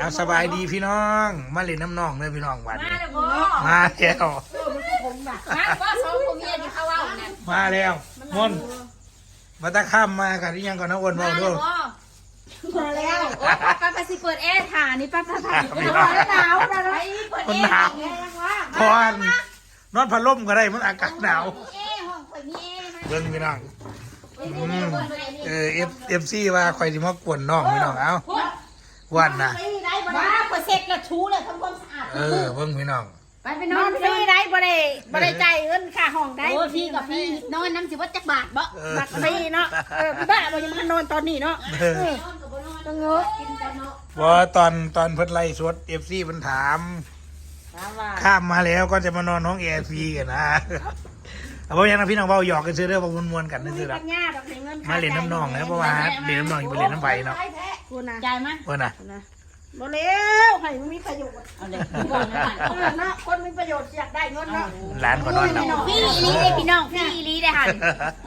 เอาสบายดีพี่น้อง มาเล่นน้ำน้องเลยพี่น้องวันมานี้แล้วพ่อมาแล้วมาพ่อสองคนเมียที่เขาว่านั่นมาแล้วมนต์มาตะข้ามมากันที่ยังก่อนนะอ้วนมาเบาแล้ด้ววยพ่อมาแล้วโอ้ป้าป้าป้าสิเปิดแอร์ถ่านี่ป้าป้าป้าพี่น้องหนาวนะไปนะเปิดคนแอร์หนาวแพงว่าพอนนอนพัดลมก็ได้มันอากาศหนาวแอร์ห้องข่อยมีแอร์นะเบิ่งพี่น้องอืมเออเอฟเอฟซีว่าคอยสิมากวนน้องพี่น้องเอ้าวันน่ะ ไม่ได้บ่ว้าได้ข่อยเสร็จแล้วชูเลยทำความสะอาดเออเบิ่งพี่น้องไปไปนนออนนไปฟนรีอนได้บ่ได้บ่ได้จ่ายเงินค่าห้องได้โอ้พี่กับพี่นอนน้ำสิวัดจักบาทบ่เออบักฟรีเนาะเออพี่บ้าบ่ยังมานอนตอนนี้เนาะเออ นอนกับบ่นอนต้องเงอะ กินกันเนาะว่าตอนตอนเพิ่นไล่สวดเอฟซีเพิ่นถาม ถามว่าข้ามมาแล้วก็จะมานอนน้องแอร์ฟรีกันนะเอาบ่ยังนะพี่น้องเบาหยอกกันซื้อเด้อบ่มวนๆกันมีซื้อๆปัละญญาดอกเงินมาเล่นน้ำนองนะเพราะว่าเล่นน้ำนองอยู่ไปเล่นน้ำไฟเนาะกูนะจ่ายมั้ยว่าน่ะนะ บ่แล้วให้มันมีประโยชน์เอาเลยบอกนะเออเนาะคนมีประโยชน์อยากได้เงินเนาะร้านก็นอนหลับพี่อีลีได้พี่น้องพี่อีลีได้หัน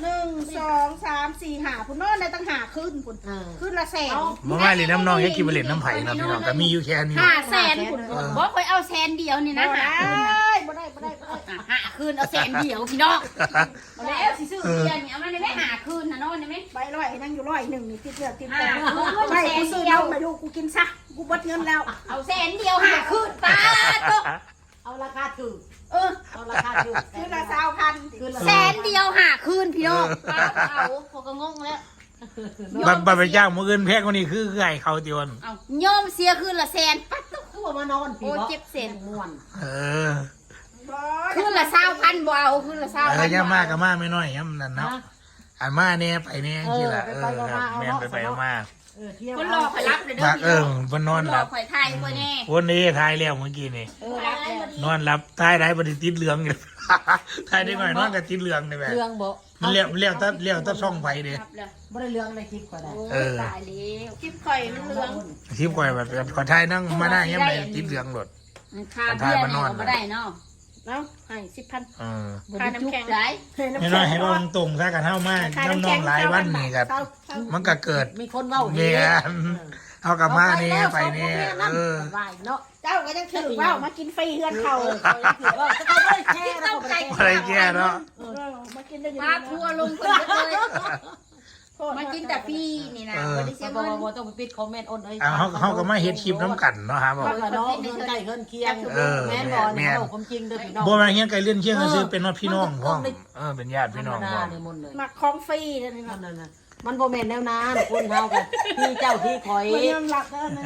หนึ่งสองสามสี่ห้าพุ่นนอนได้ตั้งห้าขึ้นพุ่นขึ้นละแสนบ่มาเล่นน้ำนองยังคิดว่าเล่นน้ำไผ่เนาะพี่น้องก็มีอยู่แค่นี้ห้าแสนคุณบอกคอยเอาแสนเดียวนี่บ่นะได้หาคืนนะ บ่ได้บ่ได้บ่ได้หาคืนเอาแสนเดียวพี่น้องเอาแล้วสิซื้อเบียร์นี่เอามาในแม่หาคืนนะน้องในแม่ใบร้อยนั่งอยู่ร้อยหนึ่งนี่ติดเลือดติดแต่อ่า ไม่กูซื้อเอาไปดูกูกินซะกูเบดเงินแล้ว เอาแสนเดียวหาคืนป้าตกเอาราคาถูกเออเอาราคาถูกคือละสาวพันคือละแสนเดียวหาคืนพี่น้องป้าเอาพวกก็งงแล้วบัดบัดไปจ้างมื้ออื่นแพงกว่านี้คือคือไอ้เขาติวอนเอายอมเสียคืนละแสนปั๊บตกคือว่ามานอนพี่โอ้เนาะเจ็บเส้นม่วน เออ คืนละเศร้าพันบ่เอาคืนละเศร้าเอพัอนย่ามาก็มาไม่น้อยย่ำนั่นเนาะอันมาแน่ไปแน่ที่ละเออครับแม่นไปไปเอามาเออเที่ยวคนรอคอยรับเลยเด้มาอเออเพิ่นนอนคนหรอลับคอยทายคอยแน่วันนี้ทายแล้วเมื่อกี้นี่เออรับแล้วนอนหลับทายได้บ่ได้ติดเหลืองอยู่ทายได้หน่อยนอนก็ติดเหลืองนี่แหละเรื่องบ่มันเลี้ยวเลี้ยวแตะเลี้ยวแตะช่องไฟเด้ รับแล้วบ่ได้เรื่องในคลิปก็ได้โอ้เออตายแล้วคลิปข่อยมันเหลืองคลิปก่อยแบบขอทายนั่งมาหน้ายังไงติดเหลืองหลดค่าเบี้ยนี่ก็บ่ได้เนาะ เนาะให้สิบพันเออบ่ได้จุกได้ให้น้อยให้เราตรงๆซะกันเท่ามากน้ำนองหลายวันนี่ครับ มันก็เกิดมีคนเว้าเมียนเอากลับมาเนี่ยไปเนี่ยเออไหวเนาะเจ้าก็ยังถือว่ามากินฟรีเฮือนเขาเออถือว่าจะเขาบ่ได้แชร์แล้วก็บ่ได้อะไรแก่เนาะเออมากินได้ยังพาทัวร์ลงคนเยอะเลย มากินแต่พี่นี่นะบ่ได้เสีจะยบ่เงินบ่ต้องไปปิดคอมเมนต์อ้นเอ้ยเอาเขาเขาก็มาเฮ็ดคลิปน้ำกันเนาะฮะบอกเนาะเงินใกล้เงินเคียงเออแม่นบ่แม่เนี่ยนเราความจริงเด้อพี่น้องบัวมาเฮียนไก่เลื่อนเชียงก็ซื้อเป็นว่าพี่น้องพ้องเออเป็นญาติธรพี่รน้มองดาพ้องเนี่ยมนเลยมาของฟรีเลยนี่นั่นน่ะมันบ่แม่นแนวนั้นคนเฮากันพี่เจ้าพี่ข่อยมันยอมรับแล้วนะ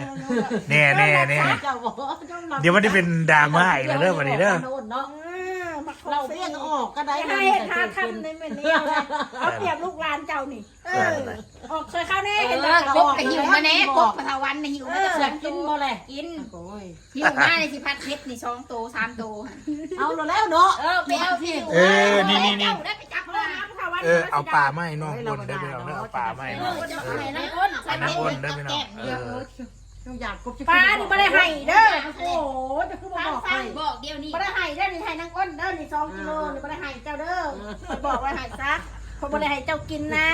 แน่แน่แน่ เจ้าบ่ยอมรับเดี๋ยวมันได้เป็นดราม่าอีกแล้วเด้อวันนี้เด้อ เนาะมาของ เราฟรีเบี้ยงออกก็ได้ให้หาทำในเหมือนนี้เอาเปรียบลูกหลานเจ้านี่เออออกเคยเข้าแน่เอเห็นอไหมกบก็หิวมาแน่กบพะวันนี่หิวมาจะเสืเสืออกกิกินนบ่แหละกินโอ้ยหิวมาในสิพัดเพชรนี่สองโตสามโตเอาแล้วเนาะเออไปเอาที่เออนี่นี่นี่ได้ไปจับเอามาน้ำค่ะวันเออเอาป่าไม้น้องบนได้ไปเอาเด้อเอาป่าไม้เอน้อองเจ้าไหนนะคนใส่เพชรกับแก้มเดียวอยากกบปลานี่ไม่ได้ให้เด้อ สองกิโลนี่ไม่ได้ให้เจ้าเด้อบอกว่าให้ซะเขาไม่ได้ให้เจ้ากินนะ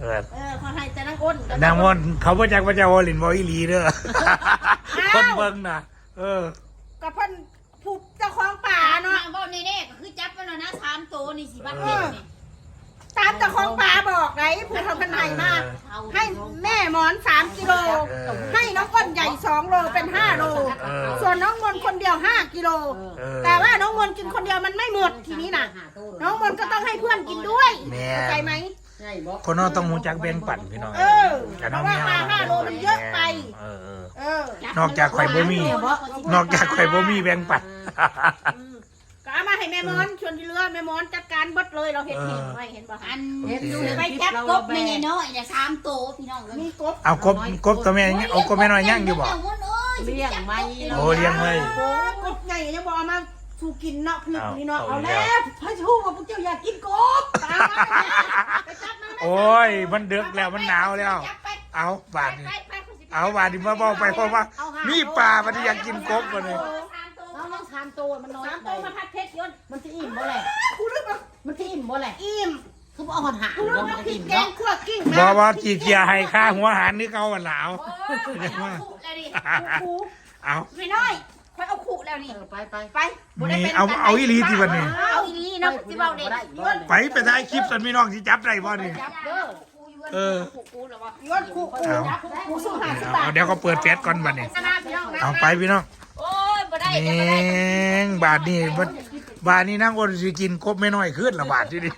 เออเออเขาให้แต่นางอ้นนางมอนเขาบ่จักว่าจะวอลินวออีหลีเด้อคนเบิ่งน่ะ เออ กับเพิ่นผูกเจ้าของป่าป่าเนาะเนาะบอกแน่ๆก็คือจับมันนะสามโตนี่สิบัดเพชรนี่ตามเจ้าของป่าบอกไงผู้ทำพันไห้มากให้แม่หมอนสามกิโลเออให้น้องอ้นใหญ่สองโลเป็นห้าโลเออ ส่วนน้องมนต์คนเดียวห้ากิโล เออ แต่ว่าน้องมนต์กินคนเดียวมันไม่หมดทีนี้น่ะ น้องมนต์ก็ต้องให้เพื่อนกินด้วยแม่ เข้าใจไหมใช่บ่คนเราต้องรู้จักแบ่งปันพี่น้องเออกับเพน้องราะว่าเมียปลาห้าโลมันเยอะไป เออเออ เออนอกจากข่อยบ่มี นอกจากข่อยบ่มีแบ่งปันก็เอามาให้แม่มอนชวนที่เรือแม่มอนจัดการเบดเลยเราเห็นเห็นไว้เห็นป่ะอันเห็นอยู่ไปจับกบไม่น้อยอย่าสามโตพี่น้องมีกบเอากบกบตัวแม่ยังเอากบแม่น้อยย่างอยู่บ่ เลี้ยงไหมโอ้เลี้ยงเลยโอ้กบใหญ่ยังบอกเอามาสู่กินเนาะผลึกนี่เนาะ เอาเอาแล้แล้ว วพระชูว่าพวกเจ้าอยากกินกบตามมาไปจับมาโอ้ย มันดึกแล้วมันหนาวแล้วเอาบาดนี่เอาบาดนี่มาบอกไปเพราะว่า มีปลามันอยากกินกบมาเลยน้องน้องทานตัวมันน้อยสามไปตัวมาพัดเพชรยนต์มันจะอิ่มบ่แหละกูนึกว่ามันจะอิ่มบ่แหละอิ่ม คือเอาหอนหากูรู้ลงว่าไปพริกิกนแกงเนาะคั่วกิ้งบอว่ากี่เกียร์ให้ค่าหัวอาหารนี่เขาวันหลาวโอ้ยเอาขู่แล้วดิกูเอาไม่น้อยค่อยเอาขู่แล้วนี่เออไปไปไปบ่ได้นี่เป็นเอาเอาอีหลีที่วันนี้เอาอีหลีเนาะสิเว้าเด็กไปไปได้คลิปสันพี่น้องที่จับได้บ่นี่จับเด้อเออขู่กูแล้วบ่ยอดกูกูกูสู้หาสิบบาทเอาเดี๋ยวเขาเปิดแฟสก่อนบัดนี้ชนะพี่น้องนะเอาไปพี่น้องโอ้ยบ่ได้แหเดี๋ยวบ่ได้งบาทนี่บาทบาทนี่นั่งอ้นสิกินกบไม่น้อยขึ้นละบาทที่นี่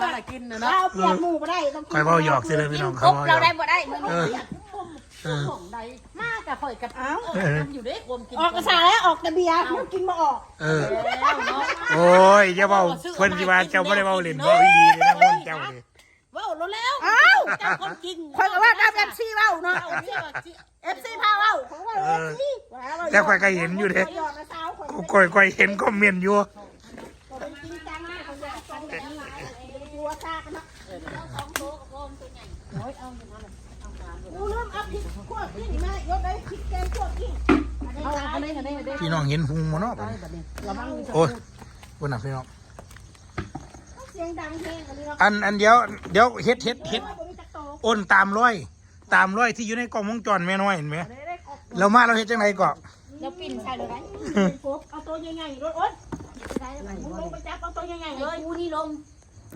มีอะไรกินนะเนาะเราเปลี่ยนหมูไม่ได้ต้องคอยเบาหยอกสิเลยพี่น้องคเขารบเบาหยเราอกได้บ่ได้มึงเออเออของใดมากกับข่อยกับเอ้าเอออยู่ได้รวมกินออกกระสาแล้วออกแต่เบียร์มันกินมาออกเออ แล้วเนาะโอ้ยอย่าเบาเพิ่นสิว่าเจ้าบ่ได้เบาเล่นบ่อีหลีเลยนะคนเจ้านี่ว้าวแล้วแล้วเอ้าเจ้าคนจริงคนก็ว่าตามเอฟซีเว้าเนาะเอาเชื่อเชื่อเอฟซีพาเว้าของว่าเอฟซีแต่ข่อยก็เห็นอยู่เด้ หยอดมาเช้าข่อยข่อยข่อยเห็นคอมเมนต์อยู่ เป็นจริงจังนะเขาอยากฟังอย่างนี้กลัวซากันนะกูเริ่มเอาพริกคั่วกิ้งมายกได้พริกแกงคั่วกิ้งเอาอันนี้อันนี้อันนี้พี่น้องเห็นหุงบ่เนาะบัดนี้แบบนี้ระวังโอ้ยบ่น่ะพี่น้องเสียงดังเพลงอันนี้เนาะอันอันเดียวเดี๋ยวเฮ็ดเฮ็ดเฮ็ดบ่มีจักโตอ้นตามร้อย ตามร้อยที่อยู่ในกล้องวงจรแม่น้อยเห็นไหมเรามาเราเฮ็ดจังไดก็แล้วปิ้นใส่เลยไหมกบเอาตัวใหญ่ๆรถอ้นลงไปจับเอาตัวใหญ่ๆเลยกูนี่ลง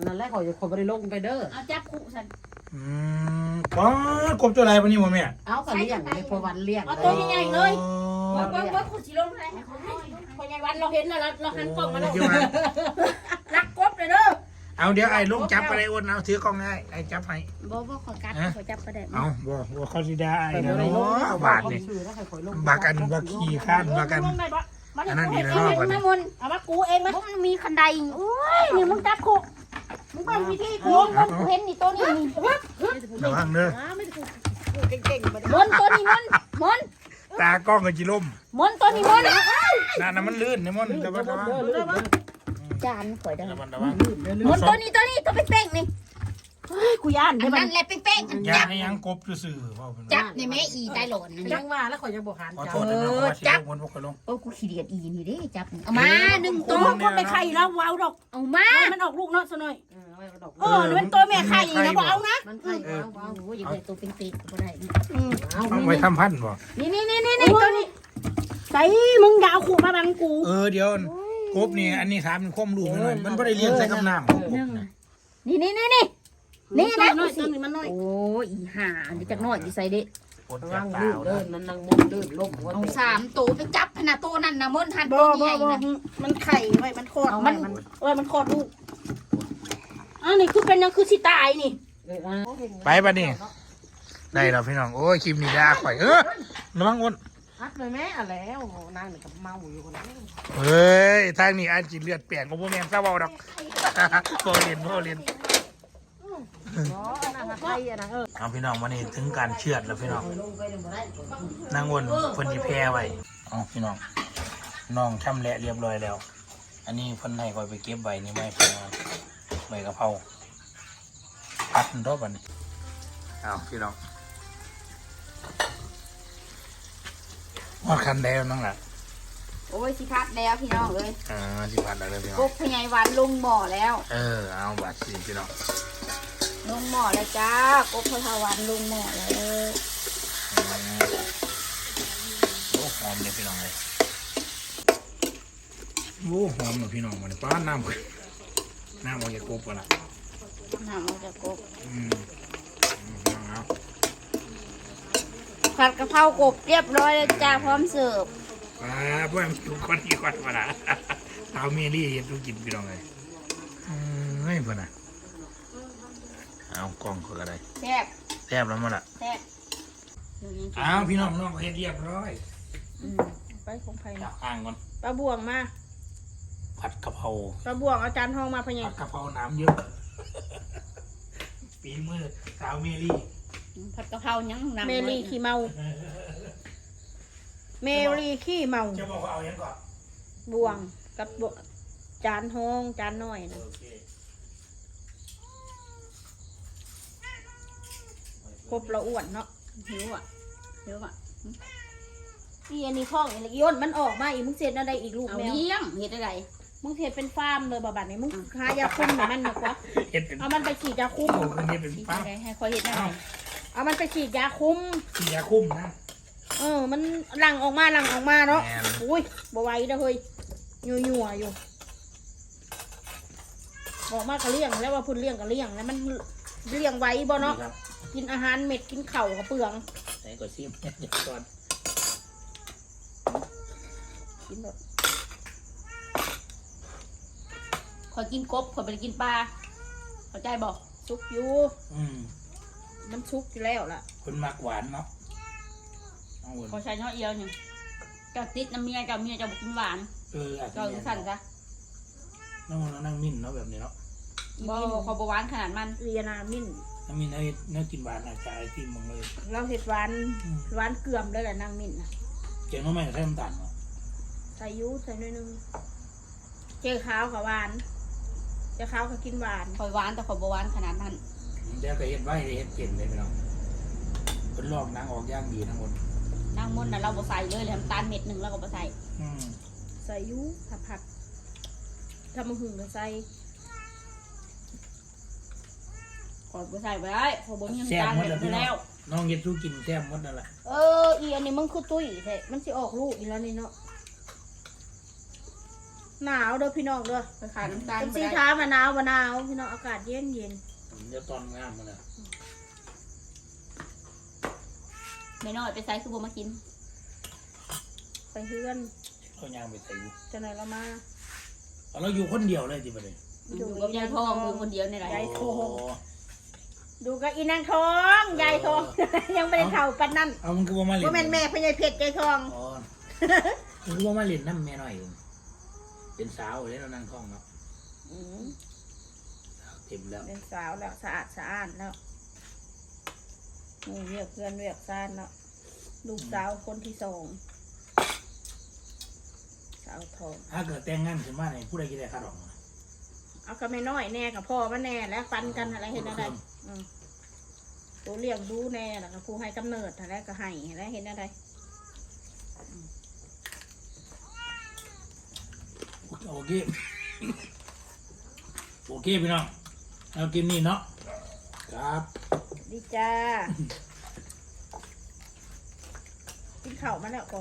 นั่นแหละข่อยจะคนไปลงไปเด้อ เอาจับขู่สันอืมอ๋อกบตัวอะไรปะนี่บ่แม่เอากันเลี้ยงในพวันเลี้ยงเอาตัวใหญ่ๆเลยว่าว่าว่าขู่สิลงเลยคนใหญ่วันเราเห็นแล้วเราหันกล้องมาแล้วเดี๋ยวมารักกบเลยเด้อเอาเดี๋ยวไอ้ลุงจับไปเลยอ้นเอาถือกล้องให้ไอ้จับให้บ่บ่ขอกัดขอจับประเด็นเอาบ่บ่เขาสิได้ไอ้ไปนะเลยลเนางะบาทนี่บักอันบักขี่ข้านบักอันอันนั้นดีนะเอ็งเนาะบัดไม่นี้มุนเอามากูเองไหมบ่มันมีคันไดโอ้ยนี่มึงจับคุก มึงเป็นวิธีโอ้กูยกูเห็นนี่ตัวนี้นี่ระวังเด้อเก่งๆมามนตัวนี้มนมนตากล้องก็จิล่มมนตัวนี้มนนั่นน่ะมันลื่นนี่มันระวังระวังจานข่อยดังระวังระวังมนตัวนี้ตัวนี้ตัวเป้งๆนี่เฮ้ย กูย่านอัได้นมันั้นนแหละเป้งๆอันอย่าจับให้ยังกบซื่อๆเว้าเป็นจับในแม่อีตายหล่นนั่นยันี่งว่าแล้วข่อยจะบอกหานขอจ้าโทษนะเพราะว่าสิลงบนบ่ค่อยลง โอ้กูขี้เดียดอีนี่เด้จับนี่เอามาหนึ่งตัตัววก็ไม่ไข่แล้วว้าวดอกเอามามันออกลูกเนาะซะหน่อยเออเอาดอกเออมันตัวแม่ไข่นะบ่เอานะมันไข่ว้าวว้าวโอ้ยอย่าได้ตัวเป้งๆบ่ได้เอาเอาไว้ทำพันธุ์บ่นี่นี่นี่นี่นี่ตัวนี้ใส่มึงอย่าเอาขู่มาบังกูเออเดี๋ยวกบนี่อันนี้ถามเป็นความรู้หน่อยมันบ่ได้เลี้ยงใส่กับน้ำของกบนะนี่นี่นี่นี่ นี่นะน้อยตัวนี้มันน้อยโอ้ยอีห่าอันนี้จักน้อยดิใส่เด้ปนระจาวักงตาลื่นเอาเดิเด้อนนั่นนั่งมุดลื่นลมหัวเอาสามตัวไปจับขนาดตัวนั่นนะมนทันบ่ตัวบ่ใหญ่บ่นะมันไข่ไว้มันคลอดเอามัมันนเออมันคลอดลูกอันนี้คือเป็นยังคือสิตายนี่ไปปะนี่ ได้แล้วพี่น้อง โอ้ยคลิปนี้ด่าข่อย เออระวังอ้นพัดเลยแม่อะแล้วนางนี่กับเมาอยู่คนนั้นเฮ้ย ทางนี้อันจิเลือดเปลี่ยนของพวกแม่นซะเบาดอกโบเรียนโบเรียน เออเอาพี่น้องมานี่ถึงการเชือดแล้วพี่น้องนางอ้นเพิ่นสิแพ้ไว้เอาพี่น้องน้องทำแหละเรียบร้อยแล้ว อันนี้เพิ่นให้คอยไปเก็บใบนี่ไม่เพิ่นว่าใบกะเพราพัดมันรอบอันนี้เอาพี่น้องว่าคันแดงนั่งล่ะโอ้ยสิพัดแล้วพี่น้องเลยอ่าสิพัดแล้วเด้อพี่น้กองบพญายหวานลงหม้อแล้ว เออเอาบาดสิพี่น้อง ลงหม้อแล้วจ้ากบพญายหวานลงหม้อแล้วอืมโอ้หอมเลยพี่น้องเลยโอ้หอมเลยพี่น้องมันป้าน้ำขึ้นน้ำออกจากกบก่อนละน้ำมันจะกบอืมอืมเอาผัดกะเพรากบเรียบร้อยแล้วจ้าพร้อมเสิร์ฟป้าเพื่อนทุกคนที่คนมาละเอาเมลี่เห็นทุกกินพี่น้องเลยอืมไม่เพื่อนนะ เอากล้องเขาก็ได้แซ่บแทบแล้วมาละแซ่บเอาพี่น้องน้องเฮ็ดเรียบร้อยอืมไปของไผ่จับอ่างก่อนปลาบวงมาผัดกะเพราปลาบวงเอาจารย์ทองมาพะยัผัญดกะเพราน้ำเยอะปีมือสาวเมลี่ผัดกะเพรายังนำเมลีขี้เมา เมลีขี้เมาจะบอกว่าเอาอย่างก่อนบวงกับบวงจานทองจานน้อยนะโอเค ครบละอ้วนเนาะหิวอะหิวอะอีอันนี้ท้องอีกย่นมันออกมาอีกมึงเสร็จอะไรอีกลูกเอาแมวเลี้ยงเห็ดอะไร มึงเทเป็นฟาร์มเลยบ่บัดนี้มึงหายาคุมให้มันดีกว่าเฮ็ดเป็นเอามันไปฉีดยาคุมโอ้คือเฮ็ดเป็นที่ปั๊บไหนให้คอยเห็นอะไรเอามันไปฉีดยาคุมสียาคุ้มนะเออ มันหลังออกมาหลังออกมาเนาะแม่นอุ้ยบ่ไหวเด้อเฮ้ยยัวยัวๆอยู่บอกมากกะเลี้ยงแล้วว่าพุ่นเลี้ยงกะเลี้ยงแล้วมัน เลี้ยงไว้บ่เนาะครับกินอาหารเม็ดกินเข่าวกับเปลือง ไหนก็ซิมเนี่ยเดี๋ยวก่อนกินแบบคอยกินกบคอยไปกินปลาเข้าใจบอกซุกอยู่อืมมันซุกอยู่แล้วล่ะคนมักหวานเนาะเอาวนคอยใช้น้อยเอียวหนึ่งเจ้าติดน้ำเมียเจ้าเมียเจ้าบอกกินหวาน เอออาจจะเจ้าแม่นสั่นซะน้องวนนั่งมิ่นเนาะแบบนี้เนาะ บ่คอยบหวานขนาดมันเรียนามินน้ำมิ่นให้เนื้อกินหวานอาจจะไอติมมึงเลยเราเห็ดหวานอืมหวานเกลือมเลยแหละนางมินน่ะเจียงน้องแม่ใส่น้ำตาลเนาะใส่ยูใส่หน่อยหนึงเจ๊ขาวกับหวานเจ๊ขาวก็กินหวานคอยหวานแต่คอยบหวานขนาดนั้นเดี๋ยวก็เฮ็ดไว้เฮ็ดเก่งเลยพี่น้องคนลอกนางออกย่างดีทั้งหมดนางมนต์น่ะเราบ่ใส่เลยเลยน้ำตาลเม็ดหนึ่งเราก็บ่ใส่อืมใส่ยูผัดผัดทำมะหึ่งก็ใส่ คอยบ่ใส่ไปได้คอยบ่มีแซ่บน้ำตาลหมดเม็แล้วดพี่น้แล้องวน้องเฮ็ดสู้กินแซ่บหมดนั่นแหละเอออีอันนี้มันคือตุ้ยแท้มันสิออกลูกอีกแล้วนี่เนาะหนาวเด้อพี่น้องเด้อไปขายน้ำตาลเป็นบ่สีได้ท้ามะนาวมะนาวพี่น้องอากาศเย็นเย็นเดี๋ยวตอนงามมันน่ะไม่น้อยไปใส่คือบ่มากินไปเฮือนเขาย่างไปใส่อยู่จะไหนเรามาเอาเราอยู่คนเดียวเลยจิบัดนี้อยู่กับยายทองมือคนเดียวนี่แหละยายทองโอ้ ดูกับอีนางทองยายทอง ยังไม่ได้เข่าปันนั่นเอามันคือว่ามาเล่นว่าแม่นแม่พญายเพชรยายทองอ๋อมันคือว่ามาเล่นน้ำแม่หน่อยเองเป็นสาวเลยเรานั่งท้องเนาะอืมสาวเต็มแล้วเป็นสาวแล้วสะอาดสะอาดแล้วนี่เรียกเพื่อนเรียกซานแล้วลูกสาวคนที่สองสาวทองถ้าเกิดแต่งงานขึ้นมาเนี่ยผู้ใดจะได้ค่าดอกเอาก็ไม่น้อยแน่กับพ่อมันแน่แล้วปันกันอะไรเห็นอะไรอืม ตัวเลี้ยงดูแน่แล้วก็ผู้ให้กำเนิดอะไรก็ให้แล้วเห็นอะไรโอเคโอเคพี่น้องเอากินนี่เนาะครับดีจ้า กินข้าวมาแล้วก่อน